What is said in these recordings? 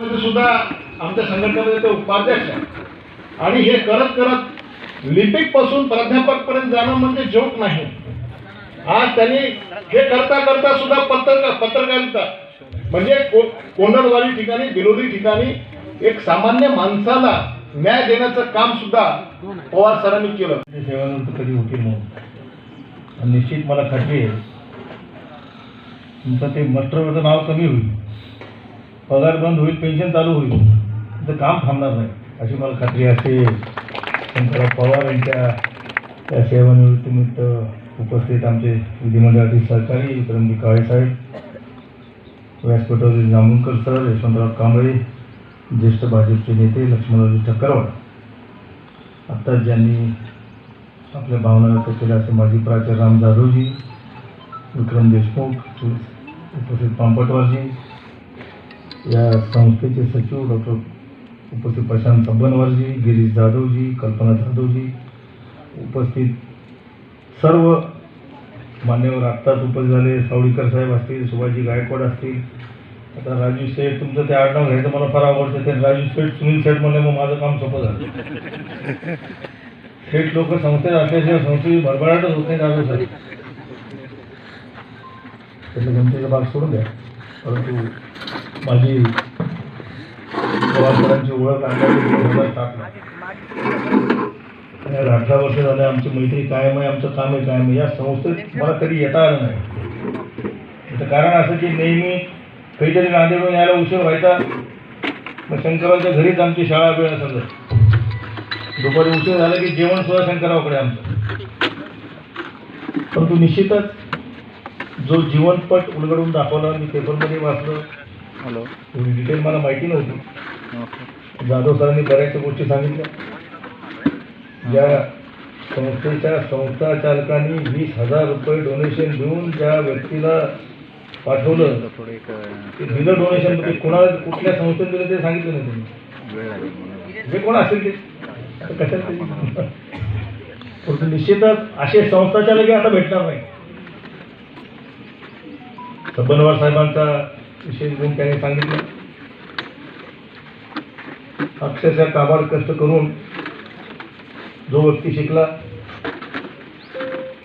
सुद्धा आमच्या संघटनेमध्ये ते उपाध्यक्ष आहे आणि हे करत करत लिपिकपासून प्राध्यापक पर्यंत जाणं म्हणजे जोक नाही. आज त्यांनी हे करता करता सुद्धा पत्रकार पत्रकारिता म्हणजे को- कोंडणवाडी ठिकाणी विरोधी ठिकाणी एक सामान्य माणसाला न्याय देण्याचं काम सुद्धा पवार सरांनी केलं. सेवानंतर कधी होतील म्हणून निश्चित मला खात्री आहे. तुमचं ते मस्टरवरचं नाव कमी होईल. पगार बंद होईल पेन्शन चालू होईल तर काम थांबणार नाही अशी मला खात्री असते शंकरराव पवार यांच्या त्या सेवानिवृत्तीनिमित्त उपस्थित आमचे विधिमंडळातील सहकारी विक्रमजी काळेसाहेब व्यासपीठावरील जांभूळकर सर यशवंतराव कांबळे ज्येष्ठ भाजपचे नेते लक्ष्मणरावजी ठक्करवाड. आत्ताच ज्यांनी आपल्या भावना व्यक्त केल्या असे माजी प्राचार्य राम जाधवजी विक्रम देशमुख उपस्थित पांपटवारजी या संस्थेचे सचिव डॉक्टर उपस्थित प्रशांत संबनवारजी गिरीश जाधवजी कल्पना जाधवजी उपस्थित सर्व मान्यवर आत्ताच उपस्थित झाले. सावळीकर साहेब असतील सुभाषजी गायकवाड असतील. आता राजू सेठ तुमचं ते आडनाव घ्यायचं मला फार आवडतं ते राजू सेठ सुनील सेठ म्हणले मग माझं काम सोपं झालं. सेठ लोक संस्थेत असल्याशिवाय संस्थेची भरभराटच होत नाही राजू साहेब. त्यांना गमतीचा भाग सोडून द्या. परंतु माझी पवारकरांची ओळख आणल्याची आणि अठरा वर्ष झाले आमची मैत्री कायम आहे आमचं काम आहे कायम आहे. या संस्थेत मला कधी येता आलं नाही. त्याचं कारण असं की नेहमी काहीतरी नांदेडून यायला उशीर व्हायचा. मग शंकरांच्या घरीच आमची शाळा वेळ असायचं दुपारी उशीर झाला की जेवण सुद्धा शंकरावकडे आमचं. परंतु निश्चितच जो जीवनपट उलगडून दाखवला मी पेपरमध्ये वाचलं. हॅलो. एवढी डिटेल मला माहिती नव्हती. जाधव सरांनी बऱ्याचशा गोष्टी सांगितल्या. ज्या संस्थेच्या संस्था चालकांनी वीस हजार रुपये डोनेशन देऊन ज्या व्यक्तीला पाठवलं ते दिलं डोनेशन कोणाला कुठल्या संस्थेत दिलं ते सांगितलं नाही तुम्ही जे कोण असेल ते. कशात परंतु निश्चितच असे संस्थाच्या लगे आता भेटणार नाही. सबनवार साहेबांचा विशेष गुण त्याने सांगितलं. अक्षरशः काबाड कष्ट करून जो व्यक्ती शिकला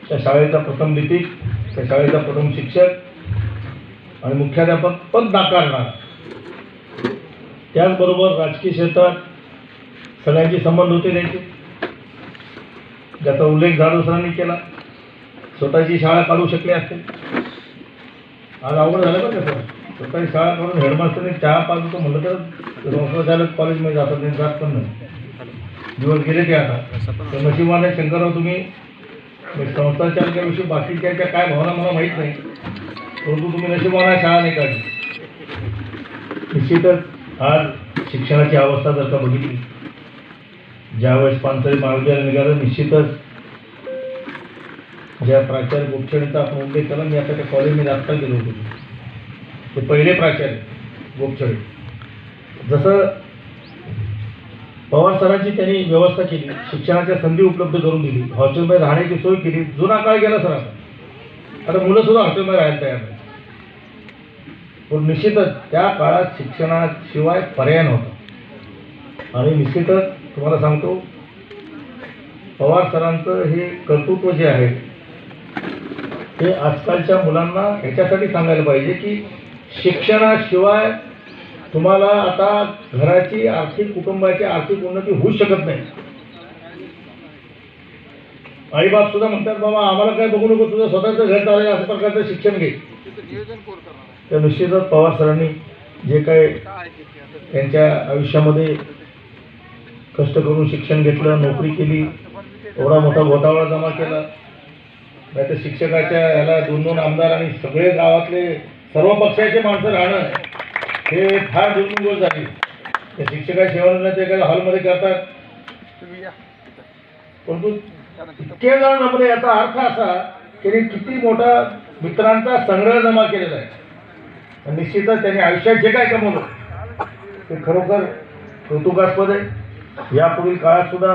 त्या शाळेचा प्रथम लिपिक त्या शाळेचा प्रथम शिक्षक आणि मुख्याध्यापक पण नाकारणार. त्याचबरोबर राजकीय क्षेत्रात सगळ्यांचे संबंध होते त्यांचे. ज्याचा उल्लेख जाधव सरांनी केला स्वतःची शाळा काढू शकले असते. आज अवघड झालं बरं का सर? स्वतःची शाळा करून हेडमास्टरने चहा पाच होतो म्हटलं तर संस्था कॉलेजमध्ये जातात नाही जात पण नाही. दिवस गेले ते आता. तर नशिबाने शंकरराव तुम्ही म्हणजे बाकीच्या काय भावना मला माहीत नाही. परंतु तुम्ही नशिबाने शाळा नाही काढली. निश्चितच आज शिक्षणाची अवस्था जर का बघितली ज्यावेळेस पानसरी महाविद्यालय निघालं निश्चितच ज्या प्राचार्य गोपछडेचा आपण उल्लेख केला मी आता त्या कॉलेजमध्ये आत्ता गेलो होतो. ते पहिले प्राचार्य गोपछडे जसं पवार सरांची त्यांनी व्यवस्था केली शिक्षणाच्या संधी उपलब्ध करून दिली हॉस्टेलमध्ये राहण्याची सोय केली जुना काळ गेला सर आता. आता मुलं सुद्धा हॉस्टेलमध्ये राहायला तयार नाही पण निश्चितच त्या काळात शिक्षणाशिवाय पर्याय नव्हता. आणि निश्चितच तुम्हाला सांगतो पवार सरांचं हे कर्तृत्व जे आहे हे आजकालच्या मुलांना ह्याच्यासाठी सांगायला पाहिजे की शिक्षणाशिवाय तुम्हाला आता घराची आर्थिक कुटुंबाची आर्थिक उन्नती होऊ शकत नाही. आईबाप सुद्धा म्हणतात बाबा आम्हाला काय बघू नको तुझं स्वतःचं घर चालेल असं प्रकारचं शिक्षण घे. तर निश्चितच पवार सरांनी जे काय त्यांच्या आयुष्यामध्ये कष्ट करून शिक्षण घेतलं नोकरी केली एवढा मोठा घोटाळा जमा केला नाही तर शिक्षकाच्या याला दोन दोन आमदार आणि सगळे गावातले सर्व पक्षाचे माणसं राहणं हे फार दुर्मिळ गोष्ट झाली त्या शिक्षका सेवानिवृत्त एखाद्या हॉलमध्ये करतात. परंतु इतके जण नमुने याचा अर्थ असा की त्यांनी किती मोठा मित्रांचा संग्रह जमा केलेला आहे. आणि निश्चितच त्यांनी आयुष्यात जे काय कमवलं ते खरोखर कौतुकास्पद आहे. यापुढील काळात सुद्धा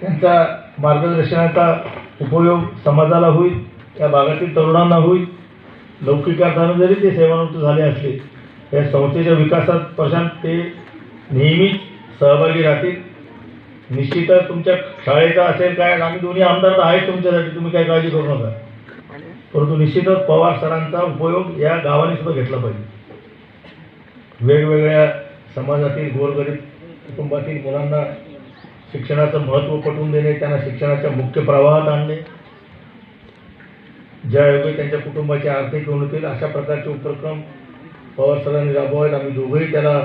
त्यांचा मार्गदर्शनाचा उपयोग समाजाला होईल या भागातील तरुणांना होईल. लौकिक अर्थानं जरी ते सेवानिवृत्त झाले असले या संस्थेच्या विकासात प्रशांत ते नेहमीच सहभागी राहतील. निश्चितच तुमच्या शाळेचा असेल काय आम्ही दोन्ही आमदार तर आहेत तुमच्यासाठी तुम्ही काही काळजी करू नका. परंतु निश्चितच पवार सरांचा उपयोग या गावाने सुद्धा घेतला पाहिजे. वेगवेगळ्या समाजातील गोरगरीब कुटुंबातील मुलांना शिक्षणाचं महत्त्व पटवून देणे त्यांना शिक्षणाच्या मुख्य प्रवाहात आणणे. ज्यायोगे त्यांच्या कुटुंबाची आर्थिक होतील अशा प्रकारचे उपक्रम पवार सरांनी राबवावेत. आम्ही दोघंही त्याला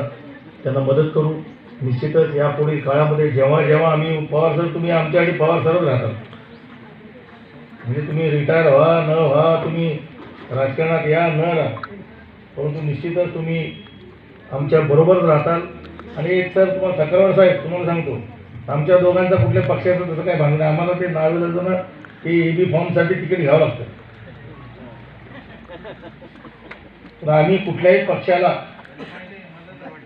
त्यांना मदत करू. निश्चितच यापुढील काळामध्ये जेव्हा जेव्हा आम्ही पवार सर तुम्ही आमच्यासाठी पवार सरच राहतात म्हणजे तुम्ही रिटायर व्हा न व्हा तुम्ही राजकारणात या न राहा परंतु निश्चितच तुम्ही आमच्या बरोबरच राहताल. आणि एक सर तुम्हाला तक्रार साहेब तुम्हाला सांगतो. आमच्या दोघांचा कुठल्या पक्षाचं तसं काय भांडण नाही. आम्हाला ते नावेलं जाणं की ए बी फॉर्मसाठी तिकीट घ्यावं लागतं तर आम्ही कुठल्याही पक्षाला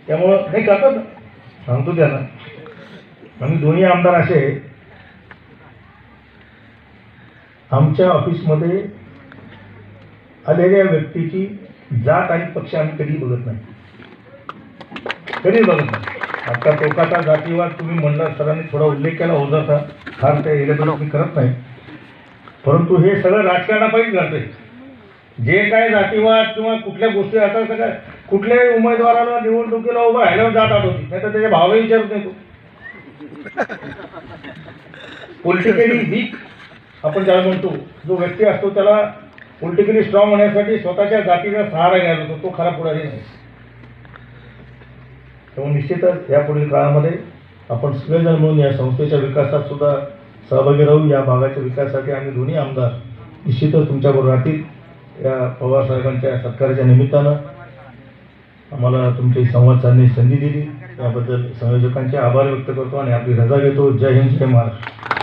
त्यामुळं नाही करतात ना. सांगतो त्यांना आम्ही दोन्ही आमदार असे आमच्या ऑफिसमध्ये आलेल्या व्यक्तीची जात आणि पक्ष आम्ही कधी बघत नाही कधी बघत नाही आता टोकाचा जातीवाद तुम्ही म्हणला सरांनी थोडा उल्लेख केला होता फार त्या एरियात मी करत नाही. परंतु हे सगळं राजकारणापायीच घडतंय जे काय जातीवाद किंवा कुठल्या गोष्टी आता सगळ्या कुठल्याही उमेदवाराला निवडणुकीला उभं राहिल्यावर जात होती नाही तर त्याचे भावही विचारत नाही तो पॉलिटिकली वीक आपण ज्याला म्हणतो जो व्यक्ती असतो त्याला पॉलिटिकली स्ट्रॉंग होण्यासाठी स्वतःच्या जातीचा सहारा घ्यायला लागतो. तो खरा पुढारी नाही. त्यामुळे निश्चितच यापुढील काळामध्ये आपण सगळेजण म्हणून या संस्थेच्या विकासात सुद्धा सहभागी राहू या भागाच्या विकासासाठी आम्ही दोन्ही आमदार निश्चितच तुमच्याबरोबर राहतील. या पवार साहेबांच्या सत्काराच्या निमित्तानं आम्हाला तुमची संवाद साधण्याची संधी दिली. याबद्दल संयोजकांचे आभार व्यक्त करतो आणि आपली रजा घेतो. जय हिंद जय महाराष्ट्र.